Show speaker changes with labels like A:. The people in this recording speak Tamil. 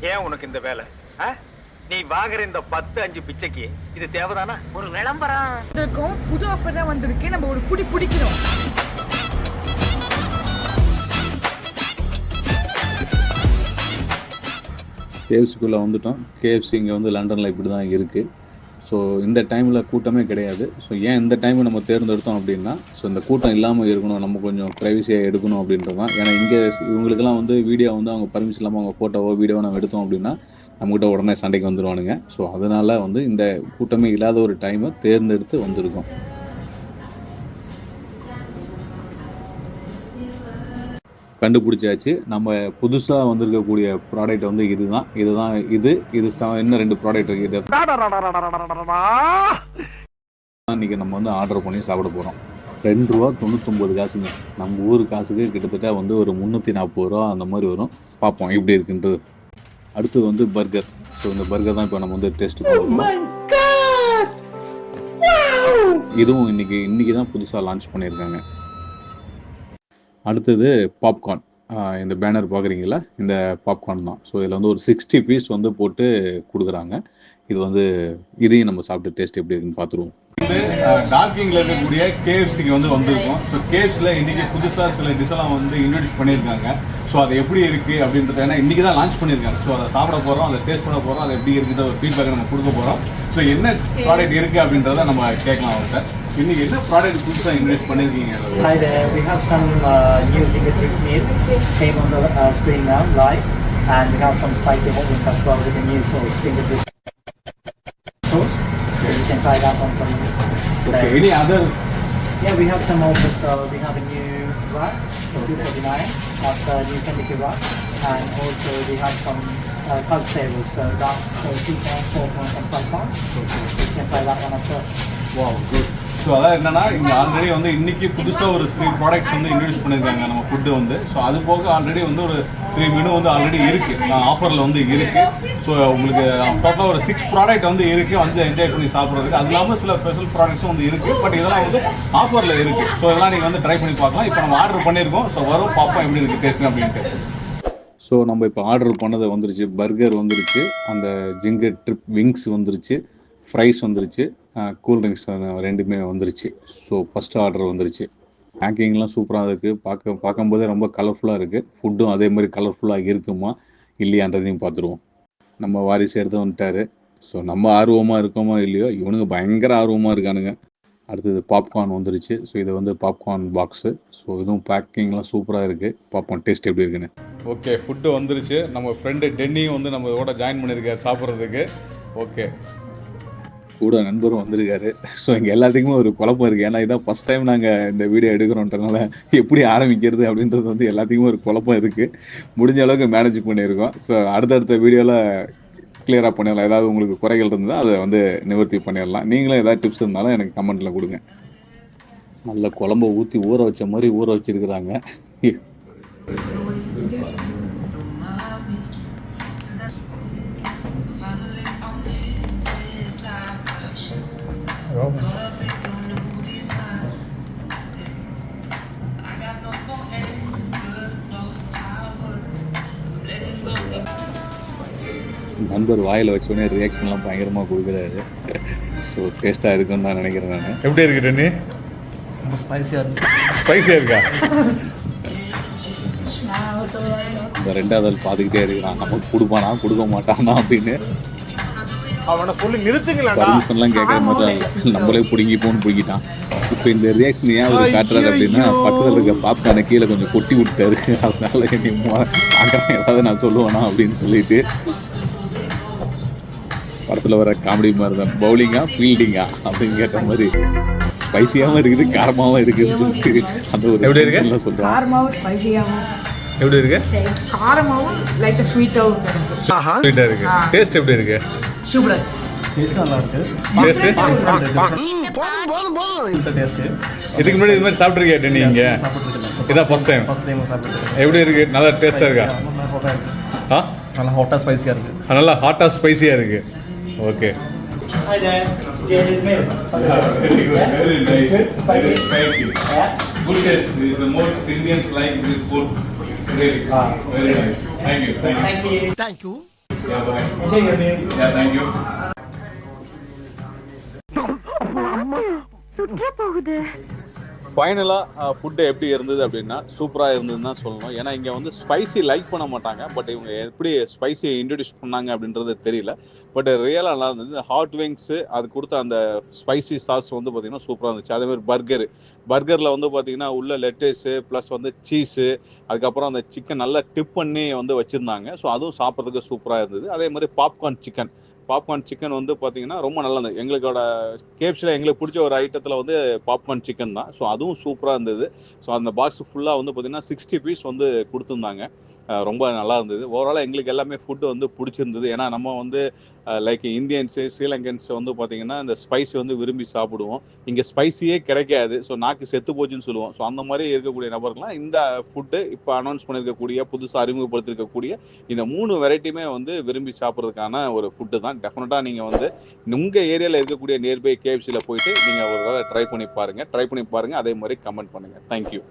A: ஏன் உனக்கு இந்த வேலை? ஆ? நீ வாங்குற இந்த பத்து அஞ்சு பிச்சைக்கு இது தேவைதானா? ஒரு விளம்பரம்.
B: வந்திருக்கோம். புது ஆஃபர் தான் வந்திருக்கு. நம்ம ஒரு புடி பிடிக்கிறோம்.
C: கேஎஃப்சிக்குள்ளே வந்துட்டோம். கேஎஃப்சி இங்கே வந்து லண்டனில் இப்படி தான் இருக்குது ஸோ இந்த டைமில் கூட்டமே கிடையாது. ஸோ ஏன் இந்த டைமை நம்ம தேர்ந்தெடுத்தோம் அப்படின்னா ஸோ இந்த கூட்டம் இல்லாமல் இருக்கணும். நம்ம கொஞ்சம் ப்ரைவசியாக எடுக்கணும் அப்படின்றது தான். ஏன்னா இங்கே இவங்களுக்கெல்லாம் வந்து வீடியோ வந்து அவங்க பர்மிஷன் இல்லாமல் அவங்க ஃபோட்டோவோ வீடியோவோ நம்ம எடுத்தோம் அப்படின்னா நம்மகிட்ட உடனே சண்டைக்கு வந்துடுவானுங்க ஸோ அதனால் வந்து இந்த கூட்டமே இல்லாத ஒரு டைமை தேர்ந்தெடுத்து வந்திருக்கோம். கண்டுபிடிச்சாச்சு. நம்ம புதுசாக வந்திருக்கக்கூடிய ப்ராடக்ட் வந்து இதுதான். இதுதான் இது. இது இன்னும் ரெண்டு ப்ராடக்ட் இருக்குது இதை தான் இன்றைக்கி நம்ம வந்து ஆர்டர் பண்ணி சாப்பிட போகிறோம் ரெண்டு ரூபா தொண்ணூத்தொம்பது காசுங்க. நம்ம ஊர் காசுக்கு கிட்டத்தட்ட வந்து ஒரு முந்நூற்றி நாற்பது ரூபா அந்த மாதிரி வரும். பார்ப்போம் எப்படி இருக்குன்றது. அடுத்தது வந்து பர்கர் ஸோ இந்த பர்கர் தான் இப்போ நம்ம வந்து டேஸ்ட் பண்ணுறோம் இதுவும் இன்னைக்கு இன்னைக்கு தான் புதுசாக லான்ச் பண்ணியிருக்காங்க. அடுத்தது பாப்கார்ன் இந்த பேனர் பார்க்குறீங்களா இந்த பாப்கார்ன் தான். ஸோ இதில் வந்து ஒரு சிக்ஸ்டி பீஸ் வந்து போட்டு கொடுக்குறாங்க. இது வந்து இதையும் நம்ம சாப்பிட்டு டேஸ்ட் எப்படி இருக்குன்னு பார்த்துருவோம்
D: டார்க்கிங்ல இருக்கக்கூடிய கேஎஃப்சிக்கு வந்து வந்திருக்கோம். ஸோ கேஎஃப்சியில் இன்றைக்கி புதுசாக சில டிஷ்ஷெல்லாம் வந்து இன்ட்ரடியூஸ் பண்ணியிருக்காங்க. ஸோ அது எப்படி இருக்குது அப்படின்றது ஏன்னா இன்றைக்கி தான் லான்ச் பண்ணியிருக்காங்க. ஸோ அதை சாப்பிட போகிறோம் அதை டேஸ்ட் பண்ண போகிறோம் அது எப்படி இருக்குன்ற ஒரு ஃபீட்பேக் நம்ம கொடுக்க போகிறோம் ஸோ என்ன ப்ராடக்ட் இருக்குது அப்படின்றத நம்ம கேட்கலாம் அவர்கிட்ட இன்னைக்கு என்ன ப்ராடக்ட் புதுசாக இன்ட்ரடியூஸ் பண்ணியிருக்கீங்க
E: Hi there, we have some uh, new Zinger Drink meal came on the uh, screen now live and we have some spicy hot wings as well with the new sauce, Zinger Drink sauce. So you can try that one from
D: okay
E: there.
D: Any other
E: Yeah, we have some also, so we have a new wrap for 249 that's a new Kentucky wrap and also we have some uh, cold savers, so that's for 2 pounds, 4 pounds and 5 pounds. So you can try that one as well.
D: Wow good So அதான் என்னன்னா இங்கே ஆல்ரெடி வந்து இன்னைக்கு புதுசாக ஒரு த்ரீ ப்ராடக்ட்ஸ் வந்து இன்ட்ரடியூஸ் பண்ணியிருக்காங்க நம்ம ஃபுட்டு வந்து. ஸோ அது போக ஆல்ரெடி வந்து ஒரு த்ரீ மெனு வந்து ஆல்ரெடி இருக்கு. ஆஃபரில் வந்து இருக்கு. ஸோ உங்களுக்கு டோட்டலாக ஒரு சிக்ஸ் ப்ராடக்ட் வந்து இருக்கு. வந்து என்ஜாய் பண்ணி சாப்பிட்றதுக்கு. அது இல்லாமல் சில ஸ்பெஷல் ப்ராடக்ட்ஸும் வந்து இருக்கு. பட் இதெல்லாம் வந்து ஆஃபரில் இருக்கு. ஸோ இதெல்லாம் நீங்கள் வந்து ட்ரை பண்ணி பார்க்கலாம். இப்போ நம்ம ஆர்டர் பண்ணியிருக்கோம். ஸோ வரும். பார்ப்போம் எப்படி இருக்கு. டேஸ்ட் அப்படின்ட்டு.
C: ஸோ நம்ம இப்போ ஆர்டர் பண்ணது வந்துருச்சு. பர்கர் வந்துருச்சு. அந்த ஜிங்கர் ட்ரிப் விங்ஸ் வந்துருச்சு. ஃப்ரைஸ் வந்துருச்சு. கூல்ட்ரிங்க்ஸ் ரெண்டுமே வந்துருச்சு. ஸோ ஃபஸ்ட் ஆர்டர் வந்துருச்சு. பேக்கிங்லாம் சூப்பராக இருக்குது பார்க்க பார்க்கும்போதே ரொம்ப கலர்ஃபுல்லாக இருக்குது ஃபுட்டும் அதே மாதிரி கலர்ஃபுல்லாக இருக்குமா? இல்லையான்றதையும் பார்த்துருவோம். நம்ம வாரிசு எடுத்து வந்துட்டாரு. ஸோ நம்ம ஆர்வமாக இருக்கோமோ இல்லையோ? இவனுங்க பயங்கர ஆர்வமாக இருக்கானுங்க. அடுத்தது பாப்கார்ன் வந்துருச்சு. ஸோ இது வந்து பாப்கார்ன் பாக்ஸு ஸோ இதுவும் பேக்கிங்லாம் சூப்பராக இருக்குது பாப்கார்ன் டேஸ்ட் எப்படி இருக்குன்னு.
D: ஓகே ஃபுட்டு வந்துருச்சு. நம்ம ஃப்ரெண்டு டென்னியும் வந்து நம்ம இதோட ஜாயின் பண்ணியிருக்காரு சாப்பிட்றதுக்கு. ஓகே
C: கூட நண்பரும் வந்திருக்காரு. ஸோ இங்கே எல்லாத்துக்குமே ஒரு குழப்பம் இருக்குது ஏன்னா இதான் ஃபஸ்ட் டைம் நாங்கள் இந்த வீடியோ எடுக்கிறோன்றனால எப்படி ஆரம்பிக்கிறது அப்படின்றது வந்து எல்லாத்துக்குமே ஒரு குழப்பம் இருக்குது முடிஞ்ச அளவுக்கு மேனேஜ் பண்ணியிருக்கோம். ஸோ அடுத்தடுத்த வீடியோவில் கிளியராக பண்ணிடலாம். ஏதாவது உங்களுக்கு குறைகள் இருந்தால் அதை வந்து நிவர்த்தி பண்ணிடலாம். நீங்களும் ஏதாவது டிப்ஸ் இருந்தாலும் எனக்கு கமெண்ட்டில் கொடுங்க. நல்ல குழம்ப ஊற்றி ஊற வச்ச மாதிரி ஊற வச்சிருக்கிறாங்க. நண்பர் வாயில் வச்சோடனே ரியாக்ஷன்லாம் பயங்கரமாக கொடுக்குறாரு. ஸோ டேஸ்ட்டாக இருக்குன்னு நான் நினைக்கிறேன் நான்.
D: எப்படி இருக்கு டென்னி?
E: ரொம்ப ஸ்பைசியாக இருக்கு.
D: ஸ்பைசியாக இருக்கா?
C: இந்த ரெண்டாவது ஆள் பார்த்துக்கிட்டே இருக்கிறான். நமக்கு கொடுப்பானா கொடுக்க மாட்டானா அப்படின்னு.
A: அவனை சொல்லி நிறுத்துங்களேன்டா.
C: பர்மிஷன்லாம் கேட்குற மாதிரி நம்மளே பிடுங்கி போன்னு பிடிக்கிட்டான் இப்போ இந்த ரியாக்ஷன் ஏன் அவர் காட்டுறாரு அப்படின்னா பக்கத்தில் இருக்க பாப்கார்னை கீழே கொஞ்சம் கொட்டி விட்டாரு அதனால நீ ஏதாவது நான் சொல்லுவேனா அப்படின்னு சொல்லிட்டு. படத்தில் வர காமெடி மாதிரி தான் பவுலிங்கா ஃபீல்டிங்கா அப்படின்னு கேட்ட மாதிரி. ஸ்பைசியாகவும் இருக்குது காரமாகவும் இருக்குது. அந்த ஒரு
D: எப்படி இருக்கு?
C: சொல்கிறான்
B: காரமாவும் ஸ்பைசியாகவும்
D: எப்படி இருக்கு?
B: காரமாகவும் லைட்டாக ஸ்வீட்டாகவும்
D: ஸ்வீட்டாக இருக்கு. டேஸ்ட் எப்படி இருக்கு?
B: சூப்பர்
E: டேஸ்ட் நல்லா இருக்கு.
D: டேஸ்ட்
E: இந்த டேஸ்ட்
D: இதுக்கு முன்னாடி இது மாதிரி சாப்பிட்ருக்கியா டென்னி இங்க? இதான் ஃபர்ஸ்ட் டைம்
E: ஃபர்ஸ்ட் டைம் சாப்பிட்டு
D: எப்படி இருக்கு? நல்லா டேஸ்டா இருக்கா?
E: நல்லா ஹாட்டாக இருக்கு.
D: ஆ?
E: நல்லா ஹாட்டாக ஸ்பைசியாக இருக்கு.
D: Okay.
E: Hi there.
D: Very good, very nice. Very spicy. Good taste. This is the most indian like this food. Very, very nice. Thank you, thank you.
E: Thank you. Thank you.
D: Yeah, bye.
E: Take your name.
D: Yeah, thank you. ஃபைனலாக ஃபுட்டு எப்படி இருந்தது அப்படின்னா சூப்பராக இருந்ததுன்னு தான் சொல்லணும். ஏன்னா இங்கே வந்து ஸ்பைசி லைக் பண்ண மாட்டாங்க. பட் இவங்க எப்படி ஸ்பைசியை இன்ட்ரடியூஸ் பண்ணாங்க அப்படின்றது தெரியல. பட் ரியலாக நல்லா இருந்தது. ஹாட் விங்ஸு அது கொடுத்த அந்த ஸ்பைசி சாஸ் வந்து பார்த்திங்கன்னா சூப்பராக இருந்துச்சு. அதேமாதிரி பர்கரு பர்கரில் வந்து பார்த்திங்கன்னா உள்ள லெட்டஸு ப்ளஸ் வந்து சீஸு அதுக்கப்புறம் அந்த சிக்கன் நல்லா டிப் பண்ணி வந்து வச்சுருந்தாங்க. ஸோ அதுவும் சாப்பிட்றதுக்கு சூப்பராக இருந்தது. அதே மாதிரி பாப்கார்ன் சிக்கன் பாப்கார்ன் சிக்கன் வந்து பார்த்தீங்கன்னா ரொம்ப நல்லது. எங்களுக்கோட கேப்ஸில் எங்களுக்கு பிடிச்ச ஒரு ஐட்டத்தில் வந்து பாப்கார்ன் சிக்கன் தான். ஸோ அதுவும் சூப்பராக இருந்தது. ஸோ அந்த பாக்ஸ் ஃபுல்லாக வந்து பார்த்திங்கன்னா சிக்ஸ்டி பீஸ் வந்து கொடுத்துருந்தாங்க. ரொம்ப நல்லா இருந்தது. ஓவராலாக எங்களுக்கு எல்லாமே ஃபுட்டு வந்து பிடிச்சிருந்தது. ஏன்னா நம்ம வந்து லைக் இந்தியன்ஸு ஸ்ரீலங்கன்ஸ் வந்து பார்த்தீங்கன்னா இந்த ஸ்பைசி வந்து விரும்பி சாப்பிடுவோம். இங்கே ஸ்பைசியே கிடைக்காது. ஸோ நாக்கு செத்து போச்சுன்னு சொல்லுவோம். ஸோ அந்த மாதிரி இருக்கக்கூடிய நபர்கள்லாம் இந்த ஃபுட்டு இப்போ அனௌன்ஸ் பண்ணியிருக்கக்கூடிய புதுசாக அறிமுகப்படுத்திருக்கக்கூடிய இந்த மூணு வெரைட்டியுமே வந்து விரும்பி சாப்பிட்றதுக்கான ஒரு ஃபுட்டு தான். டெஃபினட்டாக நீங்கள் வந்து உங்கள் ஏரியாவில் இருக்கக்கூடிய நியர்பை கேஎஃப்சியில் போயிட்டு நீங்கள் ஒரு தடவை ட்ரை பண்ணி பாருங்கள் ட்ரை பண்ணி பாருங்கள் அதே மாதிரி கமெண்ட் பண்ணுங்கள் தேங்க்யூ